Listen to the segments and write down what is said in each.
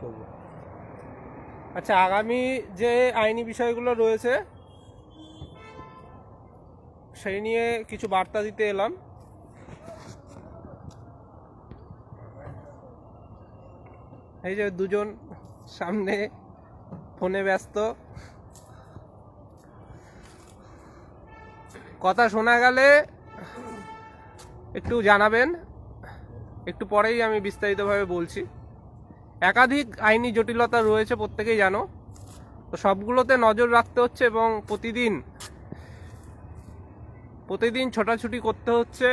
করব। আচ্ছা আগামী যে আইনি বিষয়গুলো রয়েছে, সেই নিয়ে কিছু বার্তা দিতে এলাম। এই যে দুজন সামনে ফোনে ব্যস্ত। কথা শোনা গেলে একটু জানাবেন। একটু পরেই আমি বিস্তারিতভাবে বলছি। একাধিক আইনি জটিলতা রয়েছে প্রত্যেকেই জানো। তো সবগুলোতে নজর রাখতে হচ্ছে এবং প্রতিদিন প্রতিদিন ছোটাছুটি করতে হচ্ছে।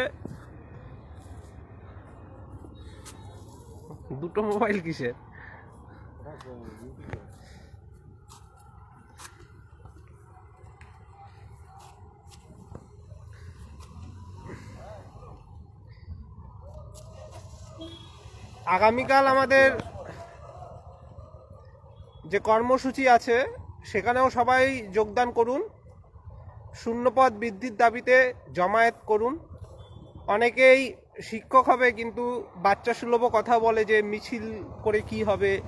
দুটো মোবাইল কিসের? আগামীকাল আমাদের যে কর্মসূচি আছে, সেখানেও সবাই যোগদান করুন। শূন্যপদ বৃদ্ধির দাবিতে জমায়েত করুন। অনেকেই শিক্ষক হবে, কিন্তু বাচ্চা সুলভ কথা বলে যে মিছিল করে কি হবে।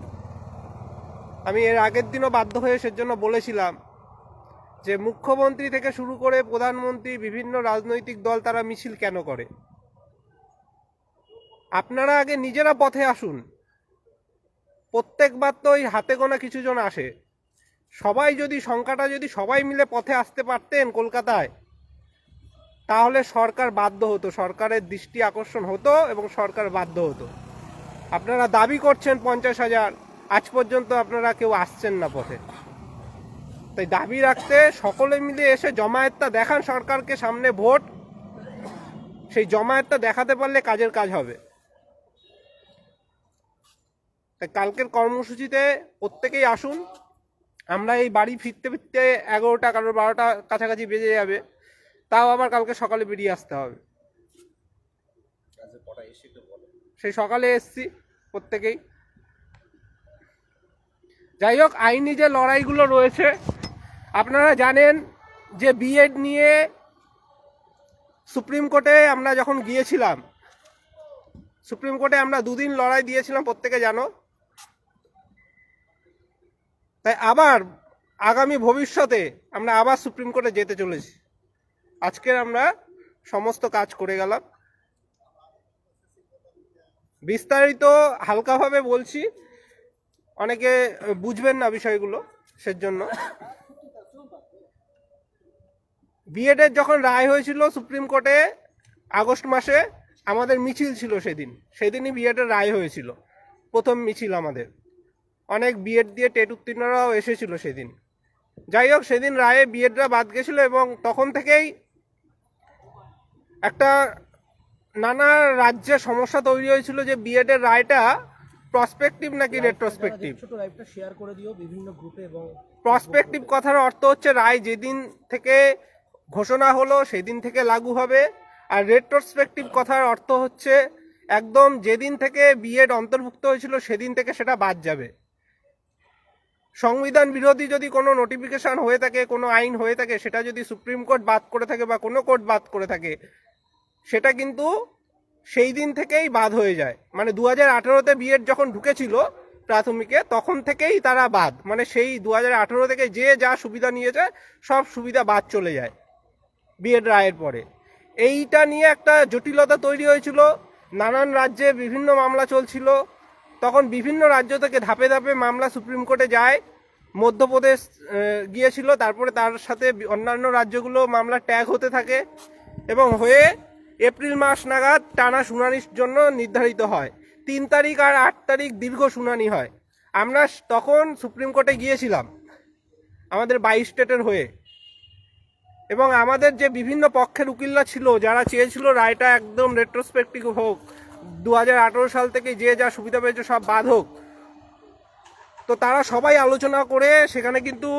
আমি এর আগের দিনও বাধ্য হয়ে সেজন্য বলেছিলাম যে, মুখ্যমন্ত্রী থেকে শুরু করে প্রধানমন্ত্রী, বিভিন্ন রাজনৈতিক দল তারা মিছিল কেন করে? আপনারা আগে নিজেরা পথে আসুন। প্রত্যেকবার তো ওই হাতে গোনা কিছু জন আসে। সবাই যদি সংখ্যাটা যদি সবাই মিলে পথে আসতে পারতেন কলকাতায়, তাহলে সরকার বাধ্য হতো, সরকারের দৃষ্টি আকর্ষণ হতো এবং সরকার বাধ্য হতো। আপনারা দাবি করছেন পঞ্চাশ হাজার, আজ পর্যন্ত আপনারা কেউ আসছেন না পথে। তাই দাবি রাখতে সকলে মিলে এসে জমায়েতটা দেখান সরকারকে সামনে ভোট। সেই জমায়েতটা দেখাতে পারলে কাজের কাজ হবে। তাই কালকের কর্মসূচিতে প্রত্যেকেই আসুন। আমরা এই বাড়ি ফিরতে ফিরতে এগারোটা কারোর বারোটা কাছাকাছি বেজে যাবে। তাও আবার কালকে সকালে বেরিয়ে আসতে হবে। সেই সকালে এসছি প্রত্যেকেই। যাই হোক আইনি যে লড়াইগুলো রয়েছে আপনারা জানেন যে বিএড নিয়ে সুপ্রিম কোর্টে আমরা যখন গিয়েছিলাম সুপ্রিম কোর্টে আমরা দুদিন লড়াই দিয়েছিলাম প্রত্যেকে জানো। তাই আবার আগামী ভবিষ্যতে আমরা আবার সুপ্রিম কোর্টে যেতে চলেছি। আজকে আমরা সমস্ত কাজ করে গেলাম। বিস্তারিত হালকাভাবে বলছি। অনেকে বুঝবেন না বিষয়গুলো সেজন্য। বিএডের যখন রায় হয়েছিল সুপ্রিম কোর্টে আগস্ট মাসে, আমাদের মিছিল ছিল সেদিন। সেদিনই বিএডের রায় হয়েছিল। প্রথম মিছিল আমাদের। অনেক বিএড দিয়ে টেট উত্তীর্ণরাও এসেছিল সেদিন। যাই হোক সেদিন রায়ে বিএডরা বাদ গেছিল এবং তখন থেকেই একটা নানা রাজ্যে সমস্যা তৈরি হয়েছিল যে বিএডের রায়টা প্রসপেক্টিভ নাকি রেট্রোস্পেক্টিভ ছোট লাইভটা শেয়ার করে দিও বিভিন্ন গ্রুপে এবং প্রসপেক্টিভ কথার অর্থ হচ্ছে রায় যেদিন থেকে ঘোষণা হলো সেদিন থেকে লাগু হবে আর রেট্রোস্পেক্টিভ কথার অর্থ হচ্ছে একদম যেদিন থেকে বিএড অন্তর্ভুক্ত হয়েছিল সেদিন থেকে সেটা বাদ যাবে। সংবিধান বিরোধী যদি কোনো নোটিফিকেশন হয়ে থাকে, কোনো আইন হয়ে থাকে, সেটা যদি সুপ্রিম কোর্ট বাদ করে থাকে বা কোনো কোর্ট বাদ করে থাকে, সেটা কিন্তু সেই দিন থেকেই বাদ হয়ে যায়। মানে দু হাজার আঠেরোতে বিএড যখন ঢুকেছিল প্রাথমিকে, তখন থেকেই তারা বাদ। মানে সেই দু হাজার আঠেরো থেকে যে যা সুবিধা নিয়েছে, সব সুবিধা বাদ চলে যায় বিএড রায়ের পরে। এইটা নিয়ে একটা জটিলতা তৈরি হয়েছিল। নানান রাজ্যে বিভিন্ন মামলা চলছিল। তখন বিভিন্ন রাজ্য থেকে ধাপে ধাপে মামলা সুপ্রিম কোর্টে যায়। মধ্যপ্রদেশ গিয়েছিল, তারপরে তার সাথে অন্যান্য রাজ্যগুলো মামলা ট্যাগ হতে থাকে এবং হয়ে এপ্রিল মাস নাগাদ টানা শুনানির জন্য নির্ধারিত হয়। তিন তারিখ আর আট তারিখ দীর্ঘ শুনানি হয়। আমরা তখন সুপ্রিম কোর্টে গিয়েছিলাম, আমাদের বাইশ স্টেটের হয়ে। এবং আমাদের যে বিভিন্ন পক্ষের উকিলরা ছিল, যারা চেয়েছিল রায়টা একদম রেট্রোস্পেক্টিভ হোক দু হাজার আঠারো সাল থেকে যে যা সুবিধা পেয়েছে সব বাদ হোক। তো তারা সবাই আলোচনা করে সেখানে কিন্তু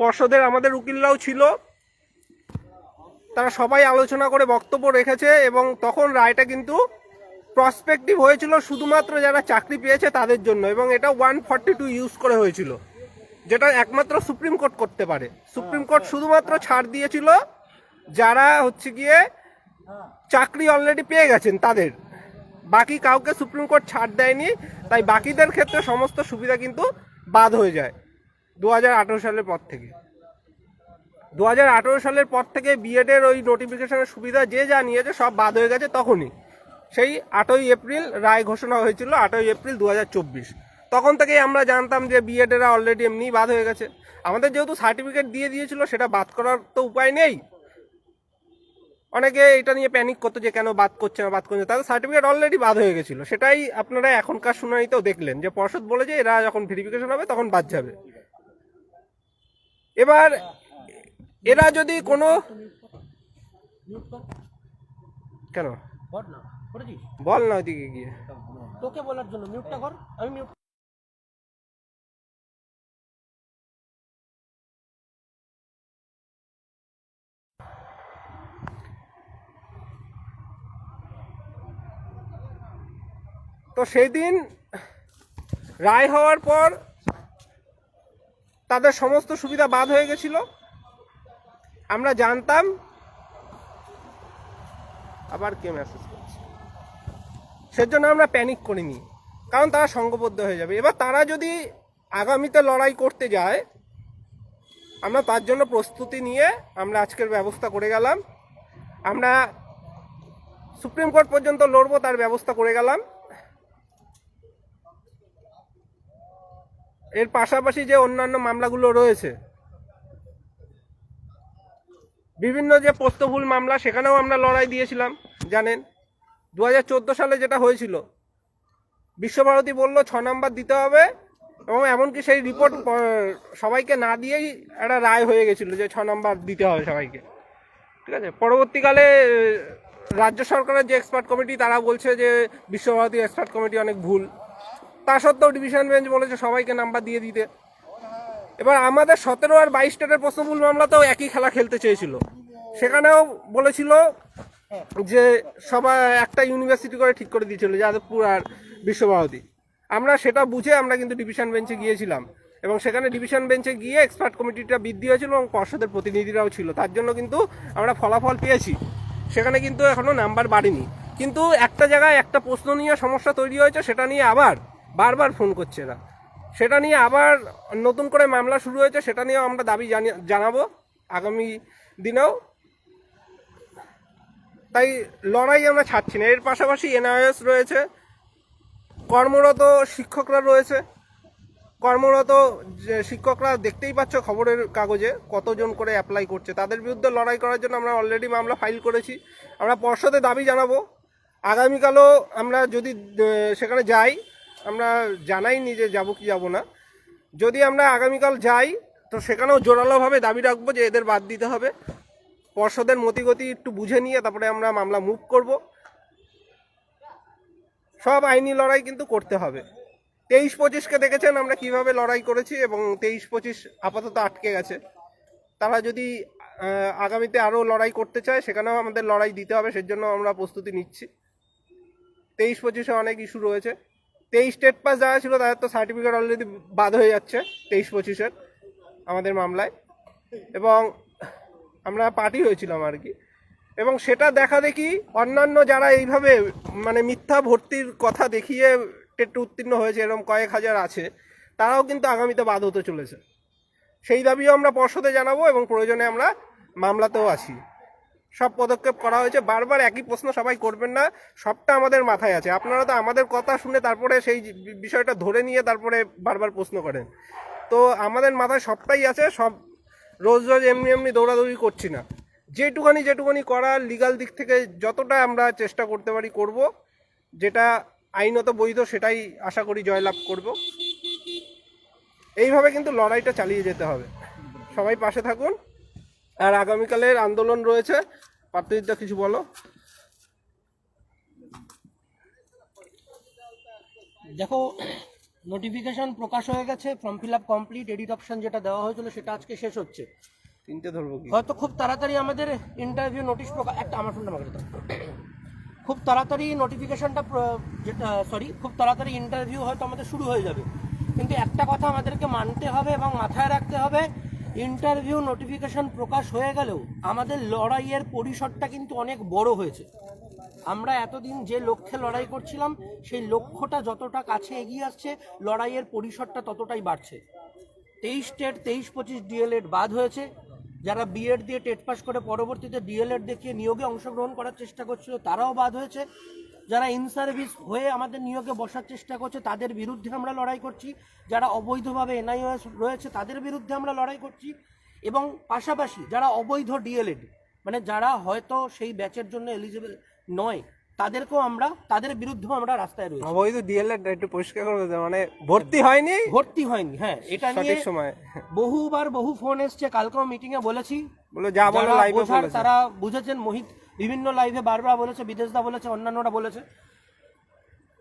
পর্ষদের আমাদের উকিলরাও ছিল। তারা সবাই আলোচনা করে বক্তব্য রেখেছে এবং তখন রায়টা কিন্তু প্রসপেক্টিভ হয়েছিল শুধুমাত্র যারা চাকরি পেয়েছে তাদের জন্য এবং এটা ওয়ান ফর্টি টু ইউজ করে হয়েছিল। যেটা একমাত্র সুপ্রিম কোর্ট করতে পারে। সুপ্রিম কোর্ট শুধুমাত্র ছাড় দিয়েছিল যারা হচ্ছে গিয়ে চাকরি অলরেডি পেয়ে গেছেন তাদের। বাকি কাউকে সুপ্রিম কোর্ট ছাড় দেয়নি, তাই বাকিদের ক্ষেত্রে সমস্ত সুবিধা কিন্তু বাদ হয়ে যায় দু হাজার আঠেরো সালের পর থেকে। দু হাজার আঠেরো সালের পর থেকে বিএডের ওই নোটিফিকেশনের সুবিধা যে যা নিয়েছে সব বাদ হয়ে গেছে তখনই। সেই আটই এপ্রিল রায় ঘোষণা হয়েছিল, আটই এপ্রিল দু হাজার চব্বিশ। তখন থেকেই আমরা জানতাম যে বিএডেরা অলরেডি এমনি বাদ হয়ে গেছে। আমাদের যেহেতু সার্টিফিকেট দিয়ে দিয়েছিল, সেটা বাদ করার তো উপায় নেই। অনেকে এটা নিয়ে প্যানিক করতো যে কেন বাদ করছে না বাদ করছে। তাদের সার্টিফিকেট অলরেডি বাদ হয়ে গেছিল। সেটাই আপনারা এখনকার শুনানিতেও দেখলেন যে পর্ষদ বলে যে এরা যখন ভেরিফিকেশন হবে তখন বাদ যাবে। এবার এরা যদি কোনো কেন? বল না ওইদিকে গিয়ে। তোকে বলার জন্য মিউটটা কর আমি মিউট তো সেই দিন রায় হওয়ার পর তাদের সমস্ত সুবিধা বাদ হয়ে গেছিল। আমরা জানতাম, আবার কে মেসেজ করছে। সেজন্য আমরা প্যানিক করিনি, কারণ তারা সঙ্গবদ্ধ হয়ে যাবে। এবার তারা যদি আগামীতে লড়াই করতে যায়, আমরা তার জন্য প্রস্তুতি নিয়ে আমরা আজকের ব্যবস্থা করে গেলাম। আমরা সুপ্রিম কোর্ট পর্যন্ত লড়বো তার ব্যবস্থা করে গেলাম। এর পাশাপাশি যে অন্যান্য মামলাগুলো রয়েছে, বিভিন্ন যে পোস্তভুল মামলা, সেখানেও আমরা লড়াই দিয়েছিলাম, জানেন? দু হাজার চোদ্দ সালে যেটা হয়েছিল, বিশ্বভারতী বলল, ছ নম্বর দিতে হবে। এবং এমনকি সেই রিপোর্ট সবাইকে না দিয়েই একটা রায় হয়ে গেছিল যে ছ নম্বর দিতে হবে সবাইকে। ঠিক আছে? পরবর্তীকালে রাজ্য সরকারের যে এক্সপার্ট কমিটি, তারা বলছে যে বিশ্বভারতী এক্সপার্ট কমিটি অনেক ভুল। তা সত্ত্বেও ডিভিশন বেঞ্চ বলেছে সবাইকে নাম্বার দিয়ে দিতে। এবার আমাদের সতেরো আর বাইশ স্টেটের প্রশ্নমূল মামলাতেও একই খেলা খেলতে চেয়েছিল। সেখানেও বলেছিল যে সবাই একটা ইউনিভার্সিটি করে ঠিক করে দিয়েছিল, যাদবপুর আর বিশ্বভারতী আমরা সেটা বুঝে আমরা কিন্তু ডিভিশন বেঞ্চে গিয়েছিলাম এবং সেখানে ডিভিশন বেঞ্চে গিয়ে এক্সপার্ট কমিটিটা বৃদ্ধি হয়েছিল এবং পর্ষদের প্রতিনিধিরাও ছিল। তার জন্য কিন্তু আমরা ফলাফল পেয়েছি। সেখানে কিন্তু এখনও নাম্বার বাড়েনি। কিন্তু একটা জায়গায় একটা প্রশ্ন নিয়ে সমস্যা তৈরি হয়েছে, সেটা নিয়ে আবার বারবার ফোন করছে এরা। সেটা নিয়ে আবার নতুন করে মামলা শুরু হয়েছে, সেটা নিয়েও আমরা দাবি জানি- জানাব আগামী দিনেও। তাই লড়াই আমরা ছাড়ছি না। এর পাশাপাশি এনআইএস রয়েছে, কর্মরত শিক্ষকরা রয়েছে। কর্মরত যে শিক্ষকরা দেখতেই পাচ্ছ খবরের কাগজে কতজন করে অ্যাপ্লাই করছে। তাদের বিরুদ্ধে লড়াই করার জন্য আমরা অলরেডি মামলা ফাইল করেছি। আমরা পর্ষদে দাবি জানাব। আগামীকালও আমরা যদি সেখানে যাই আমরা জানাইনি যে যাব কি যাব না। যদি আমরা আগামীকাল যাই, তো সেখানেও জোরালোভাবে দাবি রাখব যে এদের বাদ দিতে হবে। পর্ষদের মতিগতি একটু বুঝে নিয়ে তারপরে আমরা মামলা মুভ করব। সব আইনি লড়াই কিন্তু করতে হবে। তেইশ পঁচিশকে দেখেছেন আমরা কীভাবে লড়াই করেছি এবং তেইশ পঁচিশ আপাতত আটকে গেছে। তারা যদি আগামীতে আরও লড়াই করতে চায়, সেখানেও আমাদের লড়াই দিতে হবে, সেজন্য আমরা প্রস্তুতি নিচ্ছি। তেইশ পঁচিশে অনেক ইস্যু রয়েছে। তেইশ স্টেট পাস যারা ছিল, তাদের তো সার্টিফিকেট অলরেডি বাদ হয়ে যাচ্ছে, তেইশ পঁচিশের আমাদের মামলায়। এবং আমরা পার্টি হয়েছিলাম আর কি। এবং সেটা দেখা দেখি অন্যান্য যারা এইভাবে মানে মিথ্যা ভর্তির কথা দেখিয়ে টেটে উত্তীর্ণ হয়েছে এরকম কয়েক হাজার আছে, তারাও কিন্তু আগামীতে বাদ হতে চলেছে। সেই দাবিও আমরা পর্ষদে জানাব এবং প্রয়োজনে আমরা মামলাতেও আছি সব পদক্ষেপ করা হয়েছে। বারবার একই প্রশ্ন সবাই করবেন না, সবটা আমাদের মাথায় আছে। আপনারা তো আমাদের কথা শুনে তারপরে সেই বিষয়টা ধরে নিয়ে তারপরে বারবার প্রশ্ন করেন। তো আমাদের মাথায় সবটাই আছে, সব রোজ রোজ এমনি এমনি দৌড়াদৌড়ি করছি না। যেটুখানি যেটুখানি করার লিগাল দিক থেকে যতটা আমরা চেষ্টা করতে পারি করব, যেটা আইনত বৈধ সেটাই আশা করি জয়লাভ করব। এইভাবে কিন্তু লড়াইটা চালিয়ে যেতে হবে। সবাই পাশে থাকুন। আর আগামীকালের আন্দোলন রয়েছে। পার্থিদা কিছু বলো? দেখো নোটিফিকেশন প্রকাশ হয়ে গেছে form fill up complete edit option যেটা দেওয়া হয়েছিল সেটা আজকে শেষ হচ্ছে। তিনটে ধরবো কি? হয়তো খুব তাড়াতাড়ি আমাদের ইন্টারভিউ নোটিশ প্রকাশ একটা আমার ফোনটা আমাকে। খুব তাড়াতাড়ি নোটিফিকেশনটা যেটা সরি খুব তাড়াতাড়ি ইন্টারভিউ হয়তো আমাদের শুরু হয়ে যাবে। কিন্তু একটা কথা আমাদেরকে মানতে হবে এবং মাথায় রাখতে হবে ইন্টারভিউ নোটিফিকেশন প্রকাশ হয়ে গেলেও আমাদের লড়াইয়ের পরিসরটা কিন্তু অনেক বড় হয়েছে। আমরা এতদিন যে লক্ষ্যে লড়াই করছিলাম, সেই লক্ষ্যটা যতটা কাছে এগিয়ে আসছে, লড়াইয়ের পরিসরটা ততটাই বাড়ছে। তেইশ টেট, তেইশ পঁচিশ ডিএলএড বাদ হয়েছে। যারা বিএড দিয়ে টেট পাস করে পরবর্তীতে ডিএলএড দেখিয়ে নিয়োগে অংশগ্রহণ করার চেষ্টা করছিল, তারাও বাদ হয়েছে। যারা ইন সার্ভিস হয়ে আমাদের নিয়োগে বসার চেষ্টা করছে, তাদের বিরুদ্ধে আমরা লড়াই করছি। যারা অবৈধভাবে এনআইওএস রয়েছে, তাদের বিরুদ্ধে আমরা লড়াই করছি। এবং পাশাপাশি যারা অবৈধ ডিএলএড মানে যারা হয়তো সেই ব্যাচের জন্য এলিজিবল নয় তাদেরকেও আমরা তাদের বিরুদ্ধেও আমরা রাস্তায় রয়েছি। অবৈধ ডিএলএড একটু পরিষ্কার করবে মানে ভর্তি হয়নি? ভর্তি হয়নি হ্যাঁ এটা নিয়ে সময়। বহুবার বহু ফোন এসছে কালকেও মিটিং এ বলেছি। বলে যা বলো লাইভে তারা বুঝেছেন মোহিত বিভিন্ন লাইভে বারবার বলেছে বিদেশদা বলেছে অন্যান্যরা বলেছে।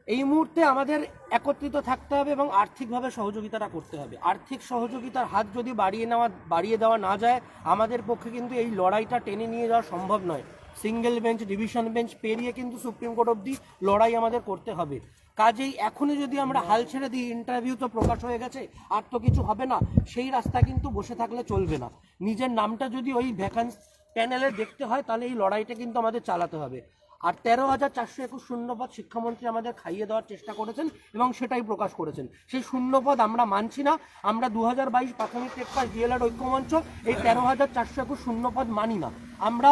এই মুহূর্তে আমাদের একত্রিত থাকতে হবে এবং আর্থিকভাবে সহযোগিতাটা করতে হবে। আর্থিক সহযোগিতার হাত যদি বাড়িয়ে নেওয়া বাড়িয়ে দেওয়া না যায় আমাদের পক্ষে কিন্তু এই লড়াইটা টেনে নিয়ে যাওয়া সম্ভব নয়। সিঙ্গেল বেঞ্চ, ডিভিশন বেঞ্চ পেরিয়ে কিন্তু সুপ্রিম কোর্ট অব্দি লড়াই আমাদের করতে হবে। কাজেই এখনই যদি আমরা হাল ছেড়ে দিই ইন্টারভিউ তো প্রকাশ হয়ে গেছে, আর তো কিছু হবে না, সেই রাস্তা কিন্তু বসে থাকলে চলবে না। নিজের নামটা যদি ওই ভ্যাকান্স প্যানেলে দেখতে হয়, তাহলে এই লড়াইটা কিন্তু আমাদের চালাতে হবে। আর তেরো হাজার চারশো একুশ শূন্যপদ শিক্ষামন্ত্রী আমাদের খাইয়ে দেওয়ার চেষ্টা করেছেন এবং সেটাই প্রকাশ করেছেন। সেই শূন্যপদ আমরা মানছি না, আমরা দু হাজার বাইশ প্রাথমিক পাস ডিএলআর ঐক্যমঞ্চ, এই তেরো হাজার চারশো একুশ শূন্যপদ মানি না। আমরা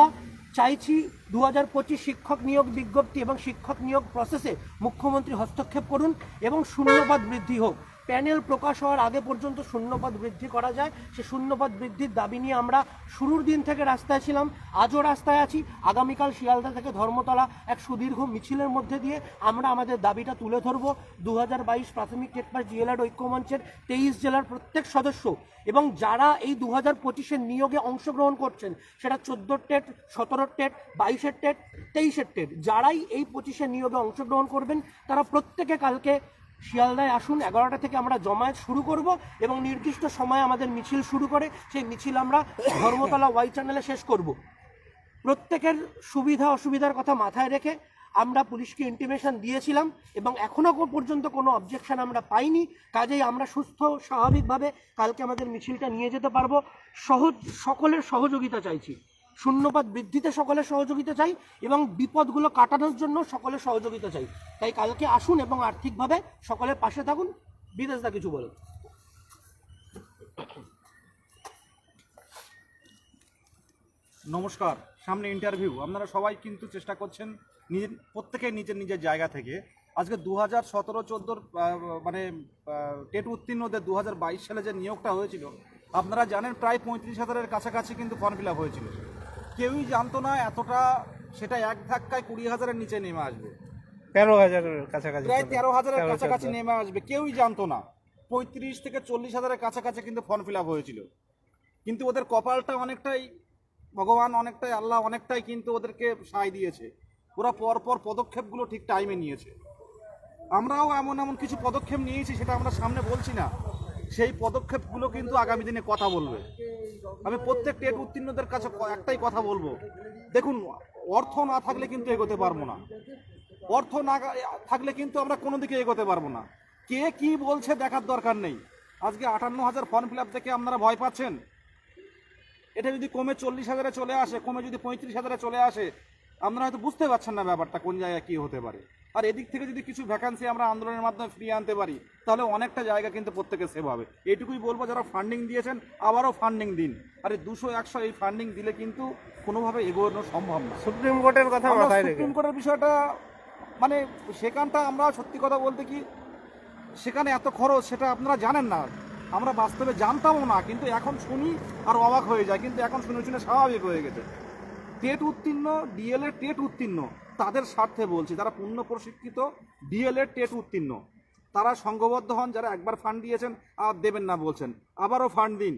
চাইছি দু হাজার পঁচিশ শিক্ষক নিয়োগ বিজ্ঞপ্তি এবং শিক্ষক নিয়োগ প্রসেসে মুখ্যমন্ত্রী হস্তক্ষেপ করুন এবং শূন্যবাদ বৃদ্ধি হোক। প্যানেল প্রকাশ হওয়ার আগে পর্যন্ত শূন্যপদ বৃদ্ধি করা যায়। সে শূন্যপদ বৃদ্ধির দাবি নিয়ে আমরা শুরুর দিন থেকে রাস্তায় ছিলাম, আজও রাস্তায় আছি। আগামীকাল শিয়ালদা থেকে ধর্মতলা এক সুদীর্ঘ মিছিলের মধ্যে দিয়ে আমরা আমাদের দাবিটা তুলে ধরবো। দু প্রাথমিক টেট পাস ডিএলআর ঐক্যমঞ্চের তেইশ জেলার প্রত্যেক সদস্য এবং যারা এই দু হাজার পঁচিশের নিয়োগে অংশগ্রহণ করছেন, সেটা চোদ্দোর টেট, সতেরোর টেট, বাইশের টেট, তেইশের টেট, যারাই এই পঁচিশের নিয়োগে অংশগ্রহণ করবেন, তারা প্রত্যেকে কালকে শিয়ালদায় আসুন, এগারোটা থেকে আমরা জমায়েত শুরু করব এবং নির্দিষ্ট সময়ে আমাদের মিছিল শুরু করে, সেই মিছিল আমরা ধর্মতলা ওয়াই চ্যানেলে শেষ করব। প্রত্যেকের সুবিধা অসুবিধার কথা মাথায় রেখে আমরা পুলিশকে ইন্টিমেশন দিয়েছিলাম এবং এখনও পর্যন্ত কোনো অবজেকশন আমরা পাইনি। কাজেই আমরা সুস্থ, স্বাভাবিকভাবে কালকে আমাদের মিছিলটা নিয়ে যেতে পারব। সহজ, সকলের সহযোগিতা চাইছি। শূন্যপাত বৃদ্ধিতে সকলের সহযোগিতা চাই এবং বিপদগুলো কাটানোর জন্য সকলের সহযোগিতা চাই। তাই কালকে আসুন এবং আর্থিকভাবে সকলের পাশে থাকুন। বিদেশদা কিছু বলুন। নমস্কার, সামনে ইন্টারভিউ আপনারা সবাই কিন্তু চেষ্টা করছেন নিজের প্রত্যেকে নিজের নিজের জায়গা থেকে। আজকে দু হাজার সতেরো চোদ্দোর মানে টেট উত্তীর্ণদের দু হাজার বাইশ সালে যে নিয়োগটা হয়েছিল, আপনারা জানেন প্রায় পঁয়ত্রিশ হাজারের কাছাকাছি কিন্তু ফর্ম ফিল আপ হয়েছিল। কেউই জানতো না এতটা সেটা এক ধাক্কায় কুড়ি হাজারের নিচে নেমে আসবে। তেরো হাজারের কাছাকাছি প্রায় তেরো হাজারের কাছাকাছি নেমে আসবে কেউই জানতো না। পঁয়ত্রিশ থেকে চল্লিশ হাজারের কাছাকাছি কিন্তু ফর্ম ফিল আপ হয়েছিল। কিন্তু ওদের কপালটা অনেকটাই ভগবান অনেকটাই আল্লাহ অনেকটাই কিন্তু ওদেরকে সায় দিয়েছে। ওরা পরপর পদক্ষেপগুলো ঠিক টাইমে নিয়েছে। আমরাও এমন এমন কিছু পদক্ষেপ নিয়েছি সেটা আমরা সামনে বলছি না। সেই পদক্ষেপগুলো কিন্তু আগামী দিনে কথা বলবে। আমি প্রত্যেক টেট উত্তীর্ণদের কাছে একটাই কথা বলব। দেখুন, অর্থ না থাকলে কিন্তু এগোতে পারব না। অর্থ না থাকলে কিন্তু আমরা কোনো দিকে এগোতে পারব না। কে কি বলছে দেখার দরকার নেই। আজকে আটান্ন হাজার ফর্ম ফিল আপ থেকে আপনারা ভয় পাচ্ছেন। এটা যদি কমে চল্লিশ হাজারে চলে আসে, কমে যদি পঁয়ত্রিশ হাজারে চলে আসে, আপনারা হয়তো বুঝতে পারছেন না ব্যাপারটা কোন জায়গায় কী হতে পারে। আর এদিক থেকে যদি কিছু ভ্যাকান্সি আমরা আন্দোলনের মাধ্যমে ফিরিয়ে আনতে পারি তাহলে অনেকটা জায়গা কিন্তু প্রত্যেকে সেভ হবে। এটুকুই বলব যারা ফান্ডিং দিয়েছেন আবারও ফান্ডিং দিন। আরে দুশো একশো এই ফান্ডিং দিলে কিন্তু কোনোভাবে এগোনো সম্ভব না। সুপ্রিম কোর্টের কথা মাথায় রেখে। সুপ্রিম কোর্টের বিষয়টা মানে সেখানটা আমরা সত্যি কথা বলতে কি সেখানে এত খরচ সেটা আপনারা জানেন না। আমরা বাস্তবে জানতামও না কিন্তু এখন শুনি আর অবাক হয়ে যায় কিন্তু এখন শুনে শুনে স্বাভাবিক হয়ে গেছে। টেট উত্তীর্ণ ডিএলএ টেট উত্তীর্ণ। তাদের স্বার্থে বলছি, যারা পূর্ণ প্রশিক্ষিত ডিএলএ টেট উত্তীর্ণ, তারা সংঘবদ্ধ হন, যারা একবার ফান্ড দিয়েছেন, আর দেবেন না বলছেন। আবারও ফান্ড দিন।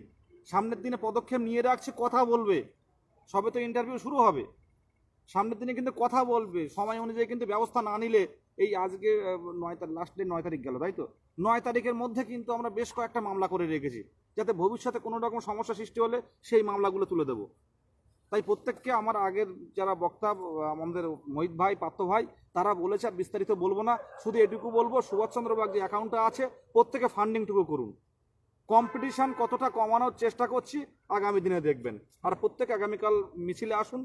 সামনের দিনে পদক্ষেপ নিয়ে রাখছে, কথা বলবে। সবে তো ইন্টারভিউ শুরু হবে। সামনের দিনে কিন্তু কথা বলবে। সময় অনুযায়ী কিন্তু ব্যবস্থা না নিলে এই আজকে নয় তারিখ লাস্ট ডে নয় তারিখ গেল, তাই তো? নয় তারিখের মধ্যে কিন্তু আমরা বেশ কয়েকটা মামলা করে রেখেছি, যাতে ভবিষ্যতে কোনো রকম সমস্যা সৃষ্টি হলে সেই মামলাগুলো তুলে দেবো। তাই প্রত্যেককে আমার আগের যারা বক্তা আমাদের মোহিত ভাই, পার্থ ভাই, তারা বলেছে, আর বিস্তারিত বলব না, শুধু এটুকু বলব, সুভাষচন্দ্র বাগ যে অ্যাকাউন্টটা আছে, প্রত্যেকে ফান্ডিংটুকু করুন। কম্পিটিশান কতটা কমানোর চেষ্টা করছি, আগামী দিনে দেখবেন। আর প্রত্যেক আগামীকাল মিছিলে আসুন,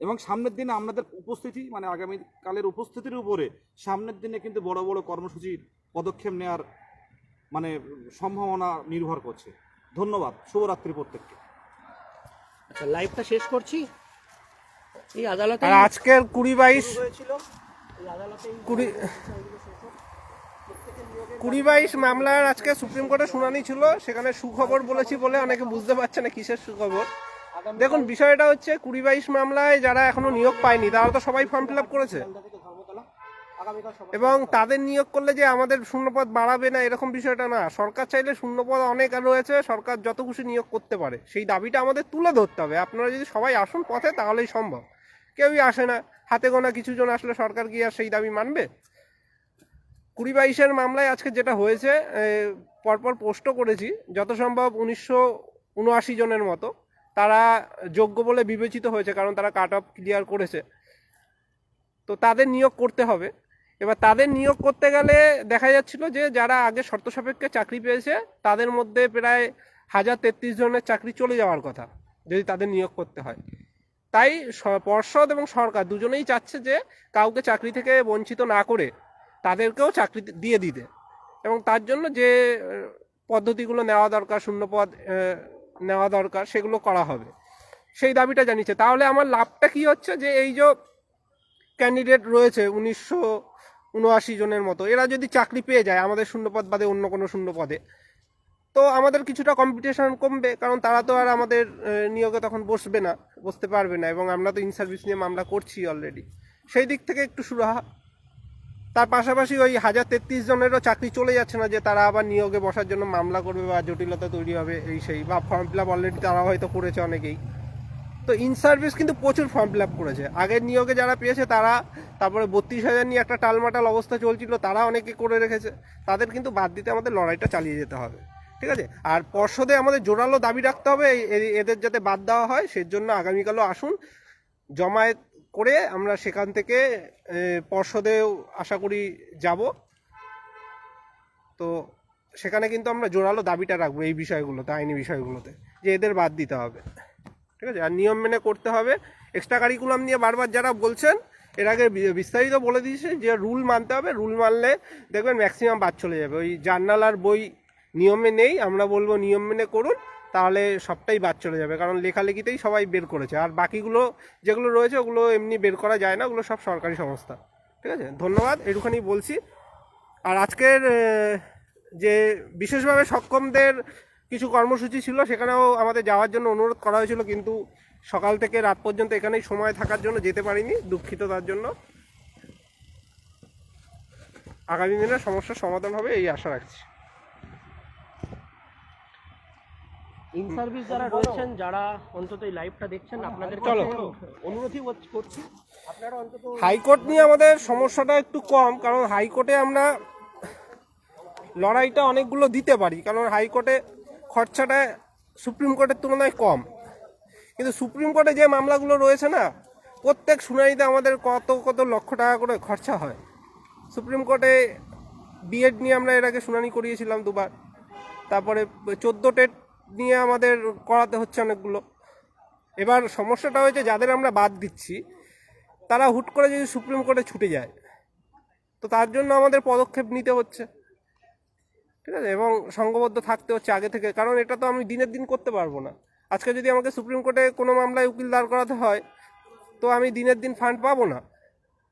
এবং সামনের দিনে আপনাদের উপস্থিতি মানে আগামী কালের উপস্থিতির উপরে, সামনের দিনে কিন্তু বড় বড় কর্মসূচির পদক্ষেপ নেওয়ার মানে সম্ভাবনা নির্ভর করছে। ধন্যবাদ, শুভরাত্রি প্রত্যেককে। আচ্ছা লাইভটা শেষ করছি। এই আদালতে আর আজকের কুড়ি বাইশ কুড়ি বাইশ মামলার আজকে সুপ্রিম কোর্টে শুনানি ছিল। সেখানে সুখবর বলেছি বলে অনেকে বুঝতে পারছে না কিসের সুখবর। দেখুন বিষয়টা হচ্ছে কুড়ি বাইশ মামলায় যারা এখনও নিয়োগ পায়নি তারা তো সবাই ফর্ম ফিল আপ করেছে। এবং তাদের নিয়োগ করলে যে আমাদের শূন্যপদ বাড়াবে না এরকম বিষয়টা না। সরকার চাইলে শূন্যপদ অনেক রয়েছে সরকার যত খুশি নিয়োগ করতে পারে। সেই দাবিটা আমাদের তুলে ধরতে হবে। আপনারা যদি সবাই আসুন পথে তাহলেই সম্ভব। কেউই আসে না। হাতে গোনা কিছু জন আসলে সরকার কি আর সেই দাবি মানবে? কুড়ি বাইশের মামলায় আজকে যেটা হয়েছে পরপর পোস্টও করেছি। যত সম্ভব উনিশশো উনআশি জনের মতো। তারা যোগ্য বলে বিবেচিত হয়েছে কারণ তারা কাট অফ ক্লিয়ার করেছে। তো তাদের নিয়োগ করতে হবে। এবার তাদের নিয়োগ করতে গেলে দেখা যাচ্ছিল যে যারা আগে শর্ত সাপেক্ষে চাকরি পেয়েছে, তাদের মধ্যে প্রায় হাজার তেত্রিশ জনের চাকরি চলে যাওয়ার কথা, যদি তাদের নিয়োগ করতে হয়। তাই পর্ষদ এবং সরকার দুজনেই চাচ্ছে যে কাউকে চাকরি থেকে বঞ্চিত না করে তাদেরকেও চাকরি দিয়ে দিতে। এবং তার জন্য যে পদ্ধতিগুলো নেওয়া দরকার শূন্যপদ নেওয়া দরকার, সেগুলো করা হবে। সেই দাবিটা জানিয়েছে। তাহলে আমার লাভটা কি হচ্ছে যে এই যে ক্যান্ডিডেট রয়েছে উনিশশো উনআশি জনের মতো। এরা যদি চাকরি পেয়ে যায়, আমাদের শূন্যপদ বাদে অন্য কোনো শূন্য পদে তো আমাদের কিছুটা কম্পিটিশন কমবে, কারণ তারা তো আর আমাদের নিয়োগে তখন বসবে না, বসতে পারবে না, এবং আমরা তো ইন সার্ভিস নিয়ে মামলা করছি অলরেডি সেই দিক থেকে একটু সুরাহা। তার পাশাপাশি ওই হাজার তেত্রিশ জনেরও চাকরি চলে যাচ্ছে না, যে তারা আবার নিয়োগে বসার জন্য মামলা করবে বা জটিলতা তৈরি হবে, এই সেই। বা ফর্ম ফিল আপ অলরেডি তারা হয়তো করেছে অনেকেই। তো ইন সার্ভিস কিন্তু প্রচুর ফর্ম ফিল আপ করেছে। আগের নিয়োগে যারা পেয়েছে তারা, তারপরে বত্রিশ হাজার নিয়ে একটা টালমাটাল অবস্থা চলছিল, তারা অনেকে করে রেখেছে। তাদের কিন্তু বাদ দিতে আমাদের লড়াইটা চালিয়ে যেতে হবে, ঠিক আছে? আর পর্ষদে আমাদের জোরালো দাবি রাখতে হবে এদের যাতে বাদ দেওয়া হয়, সেজন্য আগামীকালও আসুন, জমায়েত করে আমরা সেখান থেকে পর্ষদেও আশা করি যাব। তো সেখানে কিন্তু আমরা জোরালো দাবিটা রাখব এই বিষয়গুলোতে, আইনি বিষয়গুলোতে, যে এদের বাদ দিতে হবে। ঠিক আছে? আর নিয়ম মেনে করতে হবে। এক্সট্রা কারিকুলাম নিয়ে বারবার যারা বলছেন, এর আগে বিস্তারিত বলে দিয়েছে যে রুল মানতে হবে। রুল মানলে দেখবেন ম্যাক্সিমাম বাদ চলে যাবে। ওই জার্নাল আর বই নিয়মে নেই। আমরা বলব নিয়ম মেনে করুন, তাহলে সবটাই বাদ চলে যাবে। কারণ লেখালেখিতেই সবাই বের করেছে। আর বাকিগুলো যেগুলো রয়েছে, ওগুলো এমনি বের করা যায় না। ওগুলো সব সরকারি সংস্থা। ঠিক আছে? ধন্যবাদ। এটুখানি বলছি। আর আজকের যে বিশেষভাবে সক্ষমদের কিছু কর্মসূচি ছিল সেখানেও আমাদের যাওয়ার জন্য অনুরোধ করা হয়েছিল কিন্তু সকাল থেকে রাত পর্যন্ত এখানেই সময় থাকার জন্য যেতে পারিনি দুঃখিত তার জন্য। আগামী দিনে সমস্যার সমাধান হবে এই আশা রাখছি। ইন সার্ভিস যারা রয়েছেন যারা অন্তত এই লাইভটা দেখছেন আপনাদের চলো। অনুরোধই করছি। আপনারা অন্তত হাইকোর্ট নিয়ে আমাদের সমস্যাটা একটু কম কারণ হাইকোর্টে আমরা লড়াইটা অনেকগুলো দিতে পারি কারণ হাইকোর্টে খরচাটা সুপ্রিম কোর্টের তুলনায় কম। কিন্তু সুপ্রিম কোর্টে যে মামলাগুলো রয়েছে না, প্রত্যেক শুনানিতে আমাদের কত কত লক্ষ টাকা করে খরচা হয়। সুপ্রিম কোর্টে বিএড নিয়ে আমরা এর আগে শুনানি করিয়েছিলাম দুবার। তারপরে চোদ্দ টেট নিয়ে আমাদের করাতে হচ্ছে অনেকগুলো। এবার সমস্যাটা হয়েছে যাদের আমরা বাদ দিচ্ছি, তারা হুট করে যদি সুপ্রিম কোর্টে ছুটে যায়, তো তার জন্য আমাদের পদক্ষেপ নিতে হচ্ছে। ঠিক আছে? এবং সংঘবদ্ধ থাকতে হচ্ছে আগে থেকে। কারণ এটা তো আমি দিনের দিন করতে পারব না। আজকে যদি আমাকে সুপ্রিম কোর্টে কোনো মামলায় উকিল দাঁড় করাতে হয়, তো আমি দিনের দিন ফান্ড পাবো না।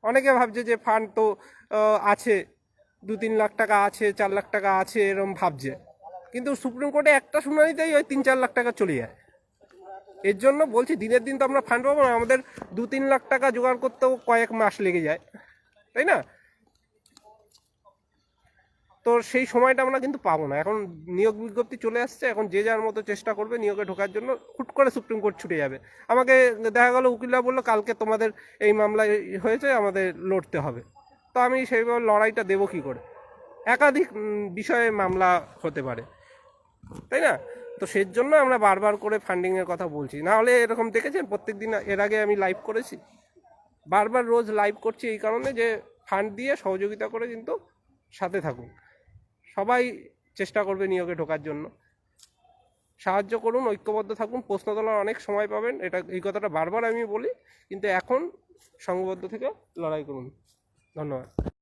অনেকে ভাবছে যে ফান্ড তো আছে। দু তিন লাখ টাকা আছে, চার লাখ টাকা আছে এরকম ভাবছে। কিন্তু সুপ্রিম কোর্টে একটা শুনানিতেই ওই তিন চার লাখ টাকা চলে যায়। এর জন্য বলছি, দিনের দিন তো আমরা ফান্ড পাবো না। আমাদের দু তিন লাখ টাকা জোগাড় করতেও কয়েক মাস লেগে যায়। তাই না? তো সেই সময়টা আমরা কিন্তু পাবো না। এখন নিয়োগ বিজ্ঞপ্তি চলে আসছে, এখন যে যার মতো চেষ্টা করবে নিয়োগে ঢোকার জন্য হুট করে সুপ্রিম কোর্ট ছুটে যাবে। আমাকে দেখা গেল, উকিলরা বলল, কালকে তোমাদের এই মামলা হয়েছে, আমাদের লড়তে হবে। তো আমি সেইভাবে লড়াইটা দেবো কি করে? একাধিক বিষয়ে মামলা হতে পারে। তাই না? তো সেই জন্য আমরা বারবার করে ফান্ডিংয়ের কথা বলছি। না হলে এরকম দেখেছেন প্রত্যেক দিন এর আগে আমি লাইভ করেছি? বারবার রোজ লাইভ করছি এই কারণে যে ফান্ড দিয়ে সহযোগিতা করে কিন্তু সাথে থাকুন। সবাই চেষ্টা করবে নিয়োগে ঢোকার জন্য। সাহায্য করুন, ঐক্যবদ্ধ থাকুন, প্রশ্ন তোলার অনেক সময় পাবেন, এটা এই কথাটা বারবার আমি বলি, কিন্তু এখন সংঘবদ্ধ থেকে লড়াই করুন। ধন্যবাদ।